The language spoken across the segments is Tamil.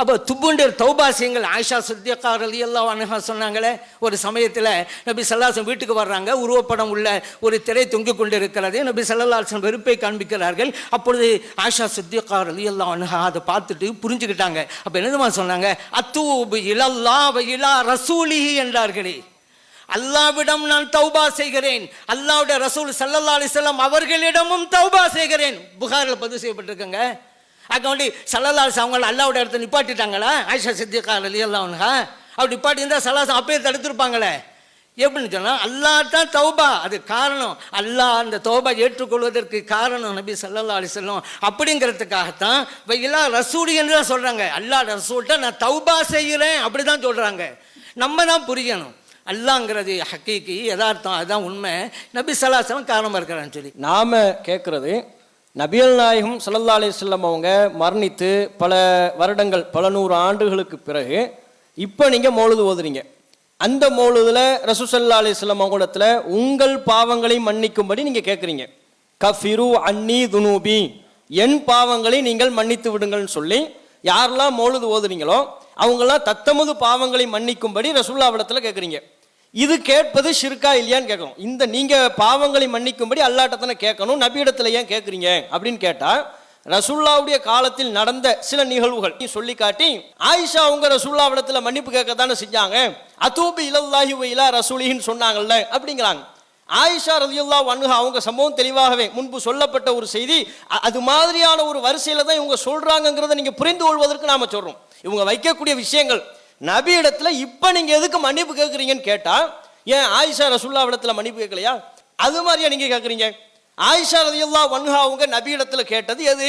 அப்போ துப்புண்டர் தௌபாசியங்கள் ஆயிஷா சித்தியக்கார் அலி அல்லா அனுகா சொன்னாங்களே ஒரு சமயத்தில் நபி சல்லாசன் வீட்டுக்கு வர்றாங்க உருவப்படம் உள்ள ஒரு திரை தொங்கிக் கொண்டு இருக்கிறது நபி சல்லாசன் வெறுப்பை காண்பிக்கிறார்கள். அப்பொழுது ஆயிஷா சித்தியக்கார் அலி அல்லா அனுகா அதை பார்த்துட்டு புரிஞ்சுக்கிட்டாங்க. அப்போ என்னதுமா சொன்னாங்க? அத்தூபு இலல்லா வ இலா என்றார்களே. அல்லாவிடம் நான் தௌபா செய்கிறேன். அல்லாவுடைய ரசூல் சல்லல்லா அலிசல்லாம் அவர்களிடமும் தௌபா செய்கிறேன். புகாரில் பதிவு செய்யப்பட்டிருக்கங்க. அக்கௌண்டி சல்லல்லாஸ் அவங்கள அல்லாவோட இடத்த நிப்பாட்டிட்டாங்களா? ஆயிஷா சித்திகா அலி அல்லாவுங்க அப்படி நிப்பாட்டி இருந்தால் சல்லாசம் அப்பயே தடுத்துருப்பாங்களே? எப்படின்னு சொன்னால் அல்லா தான் தௌபா. அது காரணம். அல்லாஹ் அந்த தௌபா ஏற்றுக்கொள்வதற்கு காரணம் நபி சல்லல்லா அலிஸ்லாம் அப்படிங்கிறதுக்காகத்தான் வைலா ரசூலி என்று தான் சொல்கிறாங்க அல்லாஹ் ரசூல்கிட்ட நான் தௌபா செய்கிறேன். அப்படி தான் சொல்கிறாங்க நம்ம தான் புரியணும். அல்லாங்கிறது ஹக்கீக்கு யதார்த்தம் அதுதான் உண்மை. நபி சல்லாசலம் காரணமாக இருக்கிறான்னு சொல்லி. நாம கேட்குறது நபியல் நாயகம் சல்லல்லா அலைஹி அவங்க மரணித்து பல வருடங்கள் பல நூறு ஆண்டுகளுக்கு பிறகு இப்போ நீங்கள் மௌலுது ஓதுறீங்க. அந்த மௌலுதுல ரசூசல்லா அலிஸ்லாம் அவங்களிடத்துல உங்கள் பாவங்களை மன்னிக்கும்படி நீங்கள் கேட்குறீங்க கஃபிரு அன்னி துனூபி. என் பாவங்களை நீங்கள் மன்னித்து விடுங்கள்னு சொல்லி யாரெல்லாம் மௌலுது ஓதுறீங்களோ அவங்களாம் தத்தமது பாவங்களை மன்னிக்கும்படி ரசூல்லாவிடத்தில் கேட்குறீங்க இது கேட்பது ஷிர்கா இல்லையான்னு கேட்கணும். இந்த நீங்க பாவங்களை மன்னிக்கும்படி அல்லாட்டத்தனை தானே கேட்கணும். நபியிடத்துல ஏன் கேட்குறீங்க? அப்படின்னு கேட்டா ரசுல்லாவுடைய காலத்தில் நடந்த சில நிகழ்வுகள். நீ சொல்லி காட்டி ஆயிஷா அவங்க ரசூல்லாவிடத்துல மன்னிப்பு கேட்க தானே செஞ்சாங்க? அதூபி இலல்லாஹி வ இலா ரசூலின்னு சொன்னாங்கல்ல அப்படிங்கிறாங்க. ஆயிஷா ரலியல்லா வன்ஹா அவங்க சம்பவம் தெளிவாகவே முன்பு சொல்லப்பட்ட ஒரு செய்தி அது மாதிரியான ஒரு வரிசையில தான் இவங்க சொல்றாங்கங்கிறத நீங்க புரிந்து கொள்வதற்கு நாம சொல்றோம். இவங்க வைக்கக்கூடிய விஷயங்கள் நபி இடத்துல இப்போ நீங்கள் எதுக்கு மன்னிப்பு கேட்குறீங்கன்னு கேட்டால் ஏன் ஆயிஷா ரசுல்லா இடத்துல மன்னிப்பு கேட்கலையா அது மாதிரியா நீங்கள் கேட்குறீங்க ஆயிஷா ரதியுல்லா வன்ஹா அவங்க நபி இடத்துல கேட்டது எது?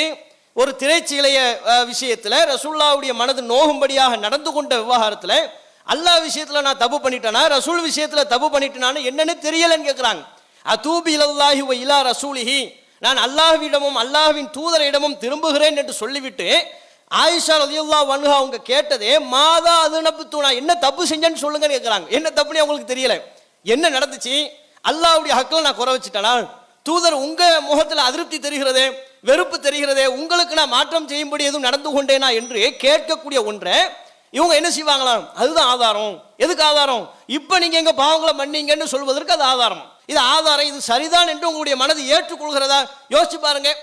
ஒரு திரைச்சீலைய விஷயத்தில் ரசுல்லாவுடைய மனது நோகும்படியாக நடந்து கொண்ட விவகாரத்தில் அல்லாஹ் விஷயத்தில் நான் தப்பு பண்ணிட்டேனா? ரசூல் விஷயத்தில் தப்பு பண்ணிட்டேனான்னு என்னன்னு தெரியலன்னு கேட்குறாங்க அதூபி இலல்லாஹி இலா ரசூலிஹி நான் அல்லாஹ்விடமும் அல்லாஹ்வின் தூதரிடமும் திரும்புகிறேன் என்று சொல்லிவிட்டு ஆயிஷா ரதியுல்லா வன்ஹா அவங்க கேட்டதே மாதா அது தூணா என்ன தப்பு செஞ்சேன்னு சொல்லுங்கன்னு கேட்குறாங்க என்ன தப்புன்னு அவங்களுக்கு தெரியல. என்ன நடந்துச்சு? அல்லாஹ்வுடைய ஹக்கில் நான் குறை வச்சுட்டேனா? தூதர் உங்கள் முகத்தில் அதிருப்தி தெரிகிறதே வெறுப்பு தெரிகிறதே உங்களுக்கு நான் மாற்றம் செய்யும்படி எதுவும் நடந்து கொண்டேனா என்று கேட்கக்கூடிய ஒன்றை இவங்க என்ன செய்வாங்களாம் அதுதான் ஆதாரம். எதுக்கு ஆதாரம்? இப்போ நீங்கள் எங்கள் பாவங்களை மன்னிங்கன்னு சொல்வதற்கு அது ஆதாரம். இது ஆதாரம் இது சரிதான் என்று உங்களுடைய மனது ஏற்றுக்கொள்கிறதா? யோசிச்சு பாருங்கள்